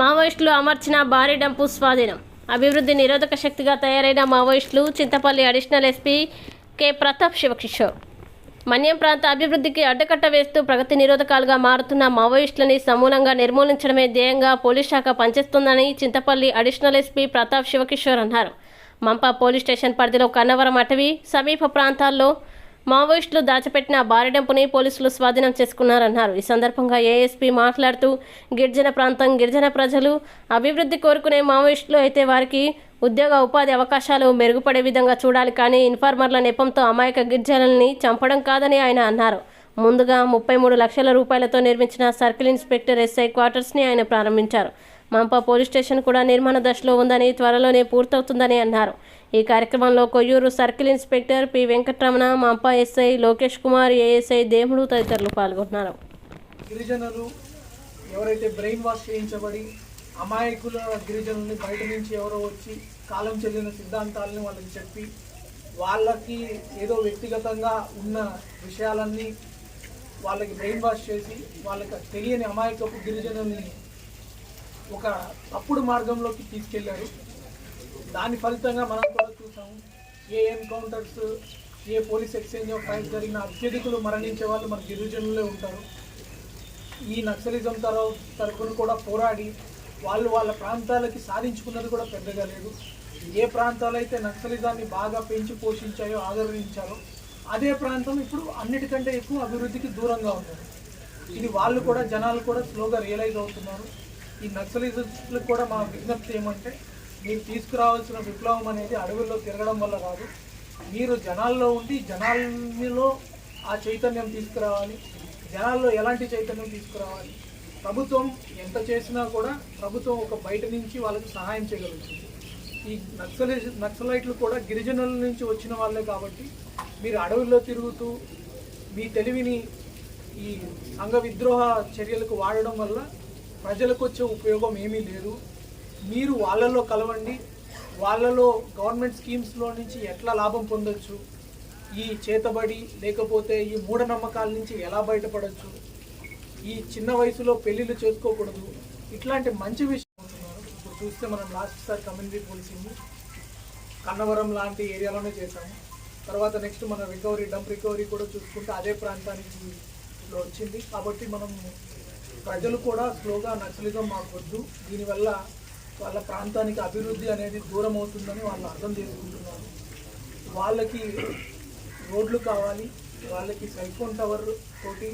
మావోయిస్టులు అమర్చిన భారీ డంపు స్వాధీనం. అభివృద్ధి నిరోధక శక్తిగా తయారైన మావోయిస్టులు Chintapalli additional SP K. Pratap Shivakishore. Manyam ప్రాంత అభివృద్ధికి అడ్డకట్ట వేస్తూ ప్రగతి నిరోధకాలుగా మారుతున్న మావోయిస్టులని సమూలంగా నిర్మూలించడమే ధ్యేయంగా పోలీస్ శాఖ పనిచేస్తుందని చింతపల్లి అడిషనల్ ఎస్పీ ప్రతాప్ శివకిషోర్ అన్నారు. మంపా పోలీస్ స్టేషన్ పరిధిలో కన్నవరం అటవీ సమీప ప్రాంతాల్లో మావోయిస్టులు దాచిపెట్టిన బారడెంపుని పోలీసులు స్వాధీనం చేసుకున్నారన్నారు. ఈ సందర్భంగా ఏఎస్పీ మాట్లాడుతూ గిరిజన ప్రాంతం గిరిజన ప్రజలు అభివృద్ధి కోరుకునే మావోయిస్టులు అయితే వారికి ఉద్యోగ ఉపాధి అవకాశాలు మెరుగుపడే విధంగా చూడాలి కానీ ఇన్ఫార్మర్ల నెపంతో అమాయక గిరిజనుల్ని చంపడం కాదని ఆయన అన్నారు. ముందుగా ముప్పై మూడు లక్షల రూపాయలతో నిర్మించిన సర్కిల్ ఇన్స్పెక్టర్ ఎస్ఐ క్వార్టర్స్ని ఆయన ప్రారంభించారు. మంపా పోలీస్ స్టేషన్ కూడా నిర్మాణ దశలో ఉందని త్వరలోనే పూర్తవుతుందని అన్నారు. ఈ కార్యక్రమంలో Koyyuru circle inspector P. Venkataramana Mampa SI Lokesh Kumar ASI Demudu తదితరులు పాల్గొన్నారు. గిరిజనులు ఎవరైతే బ్రెయిన్ వాష్ చేయించబడి అమాయకుల గిరిజనుల్ని బయట నుంచి ఎవరో వచ్చి కాలం చెల్లిన సిద్ధాంతాలని వాళ్ళకి చెప్పి వాళ్ళకి ఏదో వ్యక్తిగతంగా ఉన్న విషయాలన్నీ వాళ్ళకి బ్రెయిన్ వాష్ చేసి వాళ్ళకి తెలియని అమాయకపు గిరిజనుల్ని ఒక తప్పుడు మార్గంలోకి తీసుకెళ్ళారు. దాని ఫలితంగా మనం కూడా చూసాము ఏ ఎన్కౌంటర్స్ ఏ పోలీస్ ఎక్స్చేంజ్ ఆఫ్ ఫైల్స్ జరిగిన అత్యధికులు మరణించే వాళ్ళు మన గిరిజనులే ఉంటారు. ఈ నక్సలిజం తర తరఫున కూడా పోరాడి వాళ్ళు వాళ్ళ ప్రాంతాలకి సాధించుకున్నది కూడా పెద్దగా లేదు. ఏ ప్రాంతాలు అయితే నక్సలిజాన్ని బాగా పెంచి పోషించాయో ఆదరించారో అదే ప్రాంతం ఇప్పుడు అన్నిటికంటే ఎక్కువ అభివృద్ధికి దూరంగా ఉన్నారు ఇది వాళ్ళు కూడా జనాలు కూడా స్లోగా రియలైజ్ అవుతున్నారు. ఈ నక్సలిజులకు కూడా మా విజ్ఞప్తి ఏమంటే మీరు తీసుకురావాల్సిన విప్లవం అనేది అడవుల్లో తిరగడం వల్ల కాదు. మీరు జనాల్లో ఉండి జనాల్లో ఆ చైతన్యం తీసుకురావాలి. జనాల్లో ఎలాంటి చైతన్యం తీసుకురావాలి? ప్రభుత్వం ఎంత చేసినా కూడా ప్రభుత్వం ఒక బయట నుంచి వాళ్ళకి సహాయం చేయగలుగుతుంది. ఈ నక్సలి నక్సలైట్లు కూడా గిరిజనుల నుంచి వచ్చిన వాళ్ళే కాబట్టి మీరు అడవుల్లో తిరుగుతూ మీ తెలివిని ఈ సంఘ విద్రోహ చర్యలకు వాడడం వల్ల ప్రజలకు వచ్చే ఉపయోగం ఏమీ లేదు. మీరు వాళ్ళలో కలవండి. వాళ్ళలో గవర్నమెంట్ స్కీమ్స్లో నుంచి ఎట్లా లాభం పొందొచ్చు? ఈ చేతబడి లేకపోతే ఈ మూఢనమ్మకాల నుంచి ఎలా బయటపడవచ్చు ఈ చిన్న వయసులో పెళ్ళిళ్ళు చేసుకోకూడదు. ఇట్లాంటి మంచి విషయం అవుతున్నారు. ఇప్పుడు చూస్తే మనం last sir community policing Kannavaram లాంటి ఏరియాలోనే చేశాము. తర్వాత నెక్స్ట్ మన రికవరీ డంప్ రికవరీ కూడా చూసుకుంటే అదే ప్రాంతానికి వచ్చింది. కాబట్టి మనం ప్రజలు కూడా స్లోగా నక్సలిజం మాకు వద్దు దీనివల్ల వాళ్ళ ప్రాంతానికి అభివృద్ధి అనేది దూరం అవుతుందని వాళ్ళు అర్థం చేసుకుంటున్నారు. వాళ్ళకి రోడ్లు కావాలి వాళ్ళకి సెల్ ఫోన్ టవర్ తోటి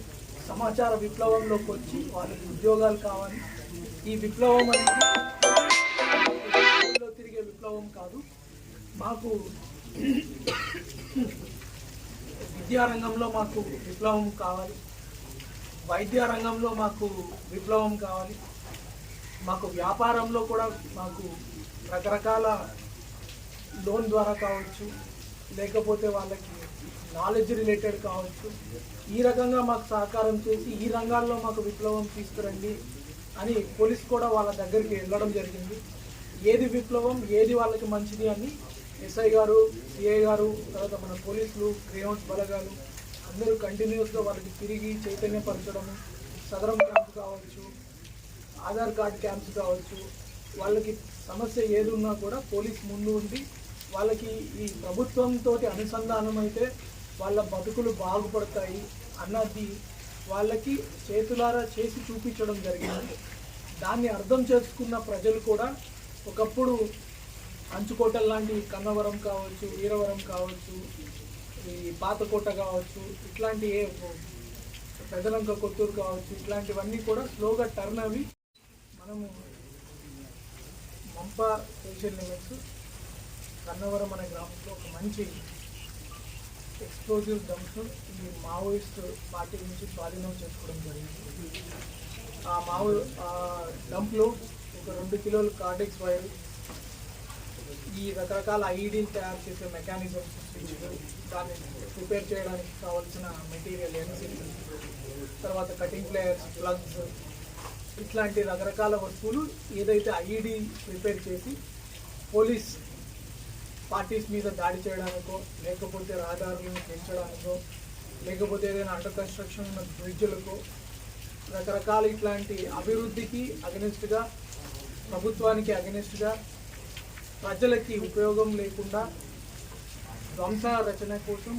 సమాచార విప్లవంలోకి వచ్చి వాళ్ళకి ఉద్యోగాలు కావాలి. ఈ విప్లవం అనేది తిరిగే విప్లవం కాదు. మాకు విద్యారంగంలో మాకు విప్లవం కావాలి. వైద్య రంగంలో మాకు విప్లవం కావాలి. మాకు వ్యాపారంలో కూడా మాకు రకరకాల లోన్ ద్వారా కావచ్చు లేకపోతే వాళ్ళకి నాలెడ్జ్ రిలేటెడ్ కావచ్చు. ఈ రకంగా మాకు సహకారం చేసి ఈ రంగాల్లో మాకు విప్లవం తీసుకురండి అని పోలీస్ కూడా వాళ్ళ దగ్గరికి వెళ్ళడం జరిగింది. ఏది విప్లవం ఏది వాళ్ళకి మంచిది అని ఎస్ఐ గారు సిఐ గారు తర్వాత మన పోలీసులు గ్రేహౌండ్స్ బలగాలు అందరూ కంటిన్యూస్గా వాళ్ళకి తిరిగి చైతన్యపరచడము సదరం క్యాంప్ కావచ్చు ఆధార్ కార్డ్ క్యాంప్స్ కావచ్చు వాళ్ళకి సమస్య ఏదున్నా కూడా పోలీస్ ముందు ఉండి వాళ్ళకి ఈ ప్రభుత్వంతో అనుసంధానం అయితే వాళ్ళ బతుకులు బాగుపడతాయి అన్నది వాళ్ళకి చేతులారా చేసి చూపించడం జరిగింది. దాన్ని అర్థం చేసుకున్న ప్రజలు కూడా ఒకప్పుడు అంచుకోటల్ లాంటి కన్నవరం కావచ్చు వీరవరం కావచ్చు ఈ పాతకోట కావచ్చు ఇట్లాంటి ఏ పెదలంక కొత్తూరు కావచ్చు ఇట్లాంటివన్నీ కూడా స్లోగా టర్న్ అవి మనము మంప స్పెషల్ లిమిట్స్ కన్నవరం అనే గ్రామంలో ఒక మంచి ఎక్స్ప్లోజివ్ డంప్స్ ఈ మావోయిస్ట్ పార్టీ నుంచి స్వాధీనం చేసుకోవడం జరిగింది. ఆ మావో ఆ డంప్లో ఒక రెండు కిలోలు కార్డెక్స్ వైర్ ఈ రకరకాల ఐడీలు తయారు చేసే మెకానిజమ్స్ దాన్ని ప్రిపేర్ చేయడానికి కావాల్సిన మెటీరియల్ ఎన్సీలు తర్వాత కటింగ్ ప్లేయర్స్ ప్లగ్స్ ఇట్లాంటి రకరకాల వస్తువులు ఏదైతే ఐఈడి ప్రిపేర్ చేసి పోలీస్ పార్టీస్ మీద దాడి చేయడానికో లేకపోతే రహదారులను పెంచడానికో లేకపోతే ఏదైనా అండర్ కన్స్ట్రక్షన్ ఉన్న బ్రిడ్జ్లకో రకరకాల ఇట్లాంటి అభివృద్ధికి అగనిస్ట్గా ప్రభుత్వానికి అగెనిస్ట్గా ప్రజలకి ఉపయోగం లేకుండా ధ్వంస రచన కోసం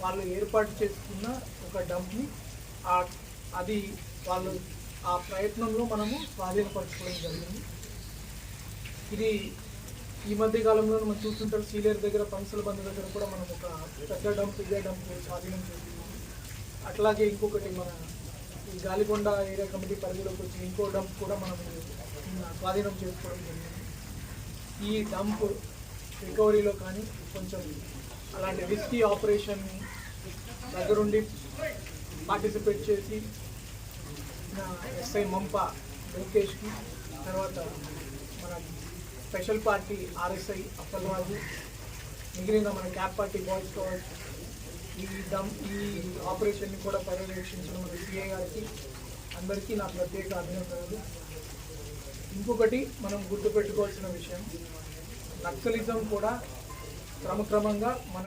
వాళ్ళు ఏర్పాటు చేసుకున్న ఒక డంప్ని ఆ- అది వాళ్ళు ఆ ప్రయత్నంలో మనము స్వాధీనపరచుకోవడం జరిగింది. ఇది ఈ మధ్య కాలంలో మనం చూస్తుంటారు సీలేరు దగ్గర పంచల బంద్ దగ్గర కూడా మనం ఒక పెద్ద డంప్ ఇదే డంప్ స్వాధీనం చేసుకున్నాం. అట్లాగే ఇంకొకటి మన ఈ గాలికొండ ఏరియా కమిటీ పరిధిలోకి వచ్చి ఇంకో డంప్ కూడా మనం స్వాధీనం చేసుకోవడం జరిగింది. ఈ డంప్ రికవరీలో కానీ కొంచెం అలాంటి రిస్కీ ఆపరేషన్ని దగ్గరుండి పార్టిసిపేట్ చేసి నా ఎస్ఐ మంప లోకేష్కి తర్వాత మన స్పెషల్ పార్టీ ఆర్ఎస్ఐ అప్పలరాజు మిగిలిన మన క్యాప్ పార్టీ బాయ్స్ కావచ్చు ఈ దమ్ ఈ ఆపరేషన్ని కూడా పర్యవేక్షించిన మన సిఐ గారికి అందరికీ నా ప్రత్యేక అభినందనలు. ఇంకొకటి మనం గుర్తుపెట్టుకోవాల్సిన విషయం. నక్సలిజం కూడా క్రమక్రమంగా మన